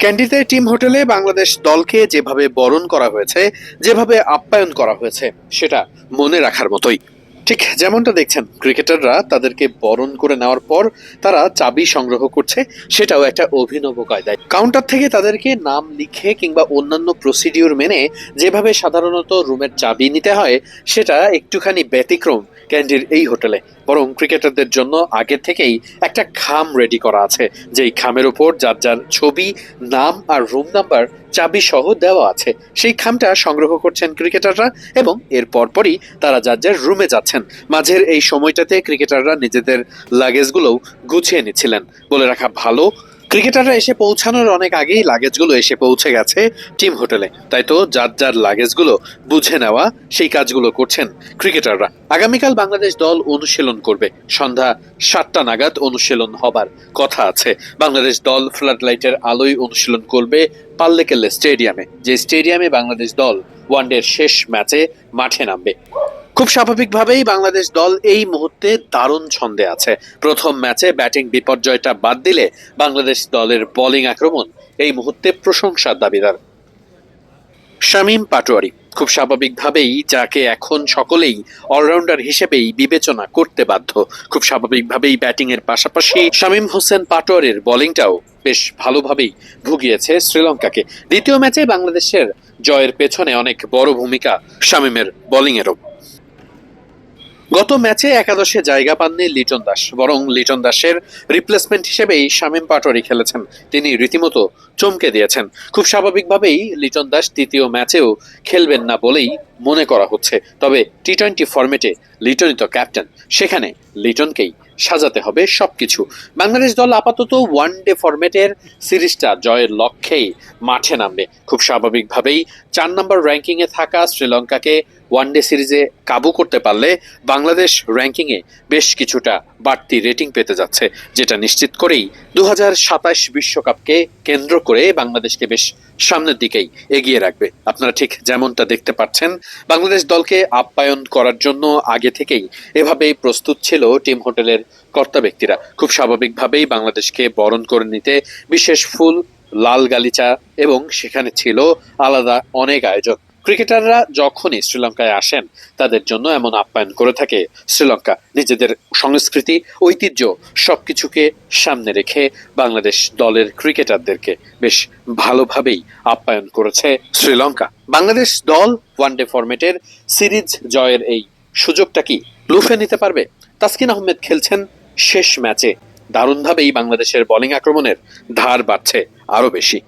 ক্যান্ডিতে team হোটেলে বাংলাদেশ দলকে যেভাবে বরণ করা হয়েছে, যেভাবে আপ্যায়ন করা হয়েছে, সেটা মনে রাখার মতোই। ঠিক যেমনটা দেখছেন, ক্রিকেটাররা তাদেরকে বরণ করে নেওয়ার পর তারা চাবি সংগ্রহ করছে, সেটাও একটা অভিনব কায়দায়। কাউন্টার থেকে তাদেরকে নাম লিখে কিংবা অন্যান্য প্রসিডিউর মেনে যেভাবে সাধারণত রুমের চাবি নিতে হয়, সেটা একটুখানি ব্যতিক্রম ক্যান্ডির এই হোটেলে। বরং ক্রিকেটারদের জন্য আগে থেকেই একটা খাম রেডি করা আছে, যেই খামের উপর যার যার ছবি, নাম আর রুম নাম্বার চাবি সহ দেওয়া আছে। সেই খামটা সংগ্রহ করছেন ক্রিকেটাররা এবং এর পরপরই তারা যার যার রুমে যাচ্ছেন। মাঝের এই সময়টাতে ক্রিকেটাররা নিজেদের লাগেজগুলোও গুছিয়ে নিচ্ছিলেন। বলে রাখা ভালো, ক্রিকেটাররা এসে পৌঁছানোর অনেক আগেই লাগেজগুলো এসে পৌঁছে গেছে টিম হোটেলে। তাই তো যার যার লাগেজগুলো বুঝে নেওয়া, সেই কাজগুলো করছেন ক্রিকেটাররা। আগামীকাল বাংলাদেশ দল অনুশীলন করবে। সন্ধ্যা সাতটা নাগাদ অনুশীলন হবার কথা আছে। বাংলাদেশ দল ফ্লাড লাইটের আলোয় অনুশীলন করবে পাল্লেকেল্লে স্টেডিয়ামে। যে স্টেডিয়ামে বাংলাদেশ দল ওয়ানডের শেষ ম্যাচে মাঠে নামবে। খুব স্বাভাবিকভাবেই বাংলাদেশ দল এই মুহূর্তে দারুণ ছন্দে আছে। প্রথম ম্যাচে ব্যাটিং বিপর্যয়টা বাদ দিলে বাংলাদেশ দলের বোলিং আক্রমণ এই মুহূর্তে প্রশংসার দাবিদার। শামীম পাটোয়ারি, খুব স্বাভাবিকভাবেই যাকে এখন সকলেই অলরাউন্ডার হিসেবেই বিবেচনা করতে বাধ্য, খুব স্বাভাবিকভাবেই ব্যাটিংয়ের পাশাপাশি শামীম হোসেন পাটোয়ারির বোলিংটাও বেশ ভালোভাবেই ভুগিয়েছে শ্রীলঙ্কাকে। দ্বিতীয় ম্যাচে বাংলাদেশের জয়ের পেছনে অনেক বড় ভূমিকা শামীমের বোলিংয়েরও। গত ম্যাচে একাদশে জায়গা পাননি লিটন দাস, বরং লিটন দাসের রিপ্লেসমেন্ট হিসেবেই শামীম পাটোয়ারি খেলেছেন। তিনি রীতিমতো চমকে দিয়েছেন। খুব স্বাভাবিকভাবেই লিটন দাস তৃতীয় ম্যাচেও খেলবেন না বলেই মনে করা হচ্ছে। তবে টি টোয়েন্টি ফরম্যাটে লিটনই তো ক্যাপ্টেন সেখানে লিটনকেই সাজাতে হবে সবকিছু। বাংলাদেশ দল আপাতত ওয়ান ডে ফরম্যাটের সিরিজটা জয়ের লক্ষ্যেই মাঠে নামবে। খুব স্বাভাবিকভাবেই চার নম্বর র্যাঙ্কিংয়ে থাকা শ্রীলঙ্কাকে ওয়ান ডে সিরিজে কাবু করতে পারলে বাংলাদেশ র্যাঙ্কিংয়ে বেশ কিছুটা বাড়তি রেটিং পেতে যাচ্ছে, যেটা নিশ্চিত করেই দু বিশ্বকাপকে কেন্দ্র করে বাংলাদেশকে বেশ সামনের দিকেই এগিয়ে রাখবে। আপনারা ঠিক যেমনটা দেখতে পাচ্ছেন, বাংলাদেশ দলকে আপ্যায়ন করার জন্য আগে থেকেই এভাবেই প্রস্তুত ছিল টিম হোটেলের কর্তা ব্যক্তিরা। খুব স্বাভাবিকভাবেই বাংলাদেশকে বরণ করে নিতে বিশেষ ফুল, লাল গালিচা এবং সেখানে ছিল আলাদা অনেক আয়োজন ক্রিকেটাররা যখনই শ্রীলঙ্কায় আসেন, তাদের জন্য এমন আপ্যায়ন করে থাকে। শ্রীলঙ্কা নিজেদের সংস্কৃতি, ঐতিহ্য সবকিছুকে সামনে রেখে বাংলাদেশ দলের ক্রিকেটারদেরকে বেশ ভালোভাবেই আপ্যায়ন করেছে শ্রীলঙ্কা। বাংলাদেশ দল ওয়ানডে ফরম্যাটের সিরিজ জয়ের এই সুযোগটা কি লুফে নিতে পারবে? তাসকিন আহমেদ খেলছেন শেষ ম্যাচে। দারুণভাবেই বাংলাদেশের বোলিং আক্রমণের ধার বাড়ছে আরও বেশি।